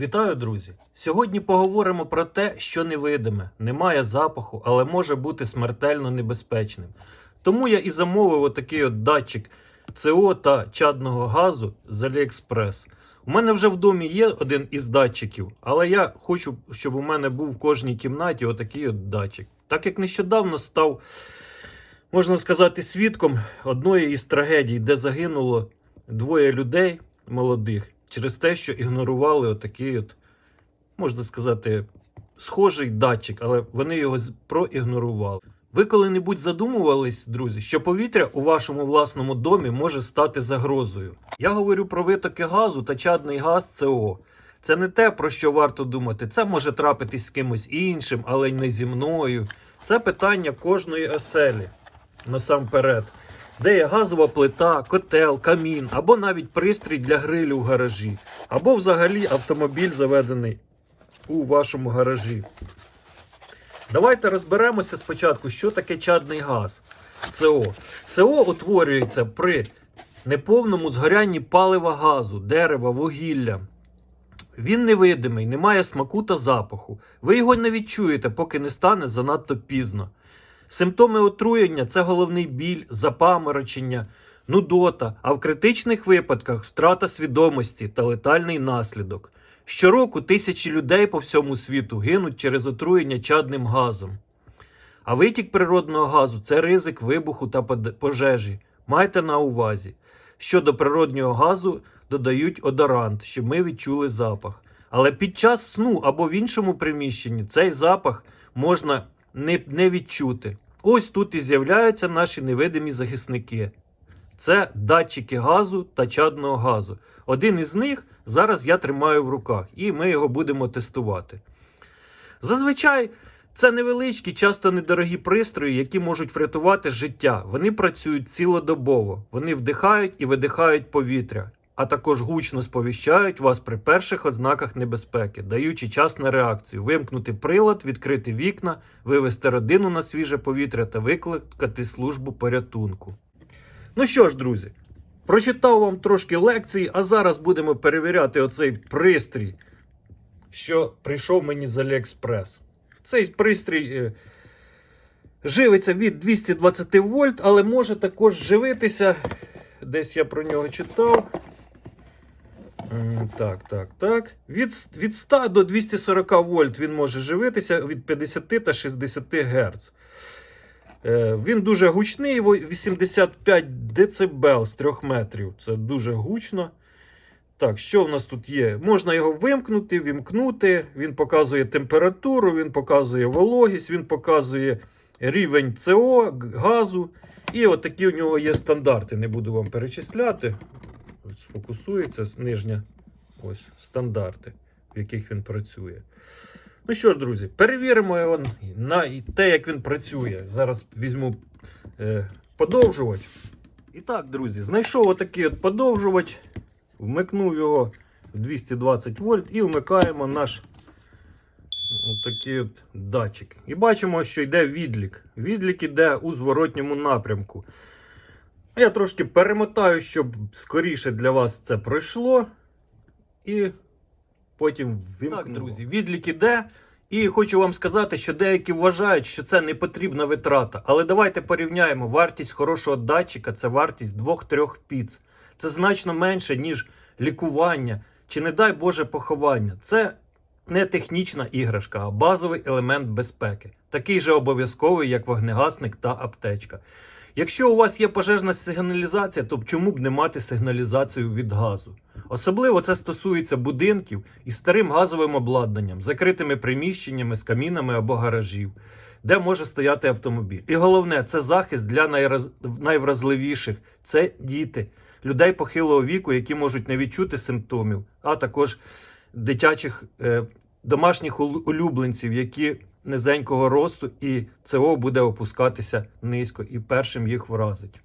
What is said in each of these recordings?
Вітаю, друзі! Сьогодні поговоримо про те, що невидиме, не має запаху, але може бути смертельно небезпечним. Тому я і замовив отакий от датчик СО та чадного газу з AliExpress. У мене вже в домі є один із датчиків, але я хочу, щоб у мене був в кожній кімнаті отакий от датчик. Так як нещодавно став, можна сказати, свідком одної із трагедій, де загинуло двоє людей молодих через те, що ігнорували отакий от, можна сказати, схожий датчик, але вони його проігнорували. Ви коли-небудь задумувались, друзі, що повітря у вашому власному домі може стати загрозою? Я говорю про витоки газу та чадний газ СО. Це не те, про що варто думати. Це може трапитись з кимось іншим, але й не зі мною. Це питання кожної оселі насамперед. Де є газова плита, котел, камін, або навіть пристрій для грилю в гаражі, або взагалі автомобіль заведений у вашому гаражі. Давайте розберемося спочатку, що таке чадний газ. СО. СО утворюється при неповному згорянні палива газу, дерева, вугілля. Він невидимий, не має смаку та запаху. Ви його не відчуєте, поки не стане занадто пізно. Симптоми отруєння це головний біль, запаморочення, нудота, а в критичних випадках втрата свідомості та летальний наслідок. Щороку тисячі людей по всьому світу гинуть через отруєння чадним газом. А витік природного газу це ризик вибуху та пожежі. Майте на увазі. Щодо природнього газу додають одорант, щоб ми відчули запах. Але під час сну або в іншому приміщенні цей запах можна не, не відчути. Ось тут і з'являються наші невидимі захисники. Це датчики газу та чадного газу. Один із них зараз я тримаю в руках, і ми його будемо тестувати. Зазвичай це невеличкі, часто недорогі пристрої, які можуть врятувати життя. Вони працюють цілодобово, вони вдихають і видихають повітря, а також гучно сповіщають вас при перших ознаках небезпеки, даючи час на реакцію, вимкнути прилад, відкрити вікна, вивести родину на свіже повітря та викликати службу порятунку. Ну що ж, друзі, прочитав вам трошки лекції, а зараз будемо перевіряти оцей пристрій, що прийшов мені з AliExpress. Цей пристрій е, живиться від 220 вольт, але може також живитися. Десь я про нього читав. Так, так, так. Від, від 100 до 240 вольт він може живитися від 50 та 60 Гц. Е, Він дуже гучний, 85 дБ з 3 метрів. Це дуже гучно. Так, що в нас тут є? Можна його вимкнути, вімкнути. Він показує температуру, він показує вологість, він показує рівень СО, газу. І от такі у нього є стандарти. Не буду вам перечисляти. Сфокусується нижня. Ось стандарти, в яких він працює. Ну що ж, друзі, перевіримо його на те, як він працює. Зараз візьму е, подовжувач. І так, друзі, знайшов отакий от подовжувач, вмикнув його в 220 вольт і вмикаємо наш такий от датчик. І бачимо, що йде відлік. Відлік іде у зворотньому напрямку. Я трошки перемотаю, щоб скоріше для вас це пройшло. І потім вимкну. Так, друзі, відлік іде. І хочу вам сказати, що деякі вважають, що це не потрібна витрата. Але давайте порівняємо вартість хорошого датчика це вартість 2-3 піц. Це значно менше, ніж лікування чи, не дай Боже, поховання. Це не технічна іграшка, а базовий елемент безпеки, такий же обов'язковий, як вогнегасник та аптечка. Якщо у вас є пожежна сигналізація, то чому б не мати сигналізацію від газу? Особливо це стосується будинків із старим газовим обладнанням, закритими приміщеннями з камінами або гаражів, де може стояти автомобіль. І головне, це захист для найроз... найвразливіших це діти, людей похилого віку, які можуть не відчути симптомів, а також дитячих е, домашніх улюбленців, які низенького росту, і ЦО буде опускатися низько і першим їх вразить.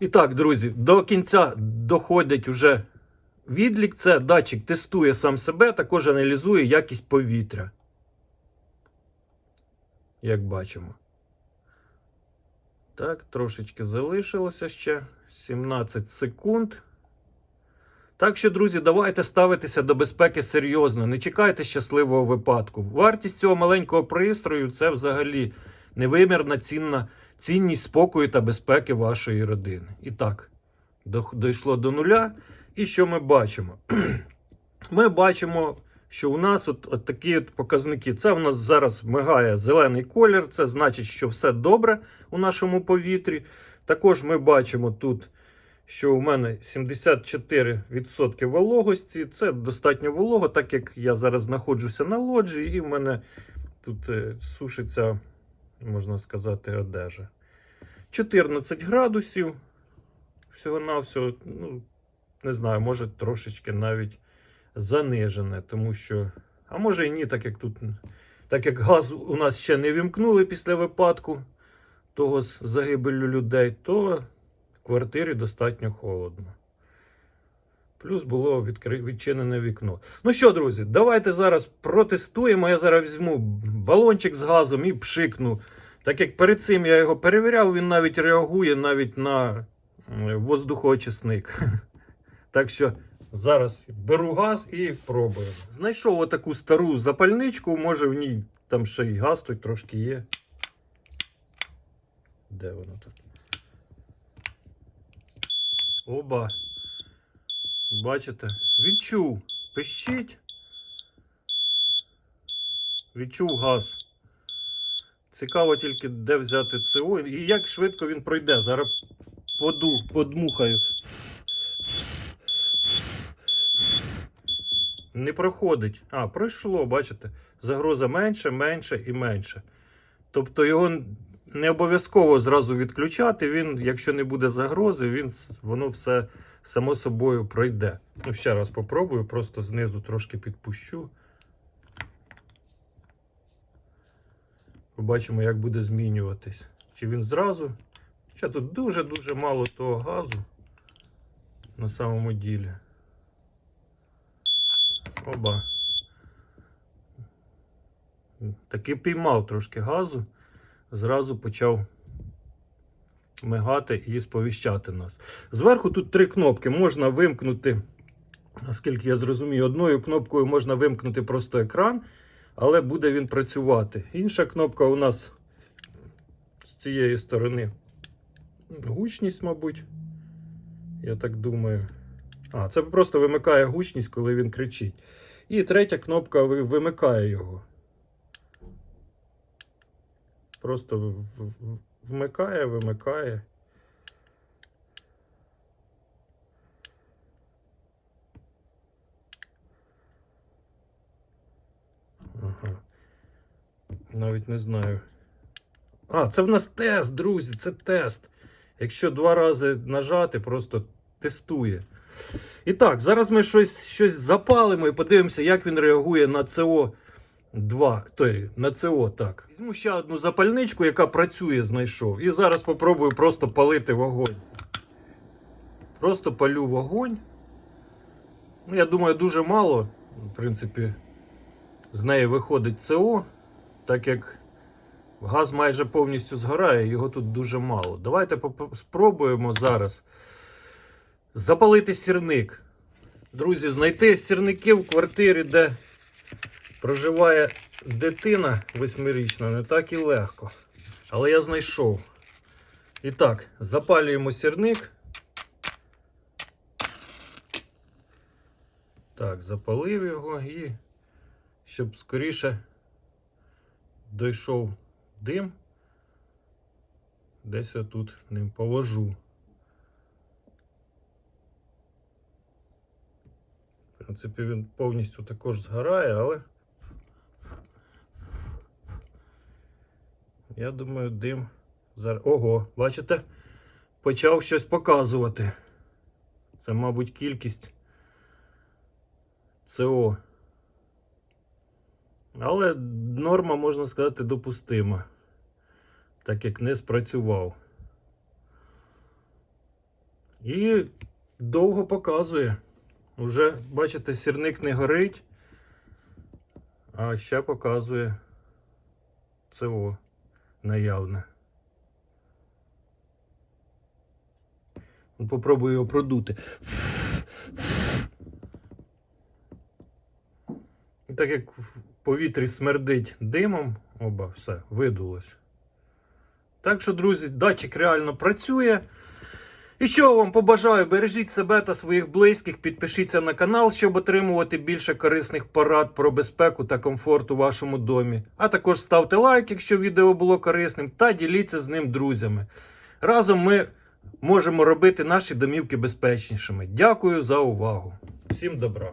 І так, друзі, до кінця доходить уже відлік. Це датчик тестує сам себе, також аналізує якість повітря. Як бачимо. Так, трошечки залишилося ще 17 секунд. Так що, друзі, давайте ставитися до безпеки серйозно. Не чекайте щасливого випадку. Вартість цього маленького пристрою це взагалі невимірна цінна цінність спокою та безпеки вашої родини. І так, дійшло до нуля. І що ми бачимо? Ми бачимо, що у нас от, от такі от показники. Це у нас зараз мигає зелений колір, це значить, що все добре у нашому повітрі. Також ми бачимо тут, що у мене 74% вологості. Це достатньо волого, так як я зараз знаходжуся на лоджії, і в мене тут е, сушиться, можна сказати, одежа. 14 градусів. Всього-навсього, ну, не знаю, може трошечки навіть занижене, тому що. А може і ні, так як тут. Так як газ у нас ще не вімкнули після випадку того з загибелю людей, то в квартирі достатньо холодно. Плюс було відчинене вікно. Ну що, друзі, давайте зараз протестуємо. Я зараз візьму балончик з газом і пшикну. Так як перед цим я його перевіряв, він навіть реагує навіть на воздухоочисник. Так що зараз беру газ і пробуємо. Знайшов отаку стару запальничку, може в ній там ще й газ тут трошки є. Де воно тут? Оба. Бачите? Відчув. Пищить. Відчув газ. Цікаво тільки, де взяти ЦО і як швидко він пройде. Зараз поду, подмухаю. Не проходить. А, пройшло, бачите. Загроза менше, менше і менше. Тобто його не обов'язково зразу відключати. Він, якщо не буде загрози, він, воно все само собою пройде. Ну, ще раз попробую, просто знизу трошки підпущу. Побачимо, як буде змінюватись. Чи він зразу. Хоча тут дуже-дуже мало того газу на самому ділі. Оба. Таки піймав трошки газу, зразу почав мигати і сповіщати нас. Зверху тут три кнопки. Можна вимкнути, наскільки я зрозумію, одною кнопкою можна вимкнути просто екран, але буде він працювати. Інша кнопка у нас з цієї сторони гучність, мабуть. Я так думаю. А, це просто вимикає гучність, коли він кричить. І третя кнопка вимикає його. Просто вмикає, вимикає. Ага. Навіть не знаю. А, це в нас тест, друзі, це тест. Якщо два рази нажати, просто тестує. І так, зараз ми щось, щось запалимо і подивимося, як він реагує на СО 2. Той, на СО, так. Візьму ще одну запальничку, яка працює, знайшов. І зараз попробую просто палити вогонь. Просто палю вогонь. Ну, я думаю, дуже мало, в принципі, з неї виходить СО, так як газ майже повністю згорає, його тут дуже мало. Давайте спробуємо зараз запалити сірник. Друзі, знайти сірники в квартирі, де проживає дитина восьмирічна, не так і легко. Але я знайшов. І так, запалюємо сірник. Так, запалив його і щоб скоріше дійшов дим. Десь отут ним повожу. В принципі, він повністю також згорає, але я думаю, дим зараз. Ого, бачите? Почав щось показувати. Це, мабуть, кількість СО. Але норма, можна сказати, допустима, так як не спрацював. І довго показує. Уже, бачите, сірник не горить, а ще показує ЦО наявне. Ну, попробую його продути. І так як в повітрі смердить димом, оба, все, видулось. Так що, друзі, датчик реально працює. І що вам побажаю, бережіть себе та своїх близьких, підпишіться на канал, щоб отримувати більше корисних порад про безпеку та комфорт у вашому домі. А також ставте лайк, якщо відео було корисним, та діліться з ним друзями. Разом ми можемо робити наші домівки безпечнішими. Дякую за увагу. Всім добра!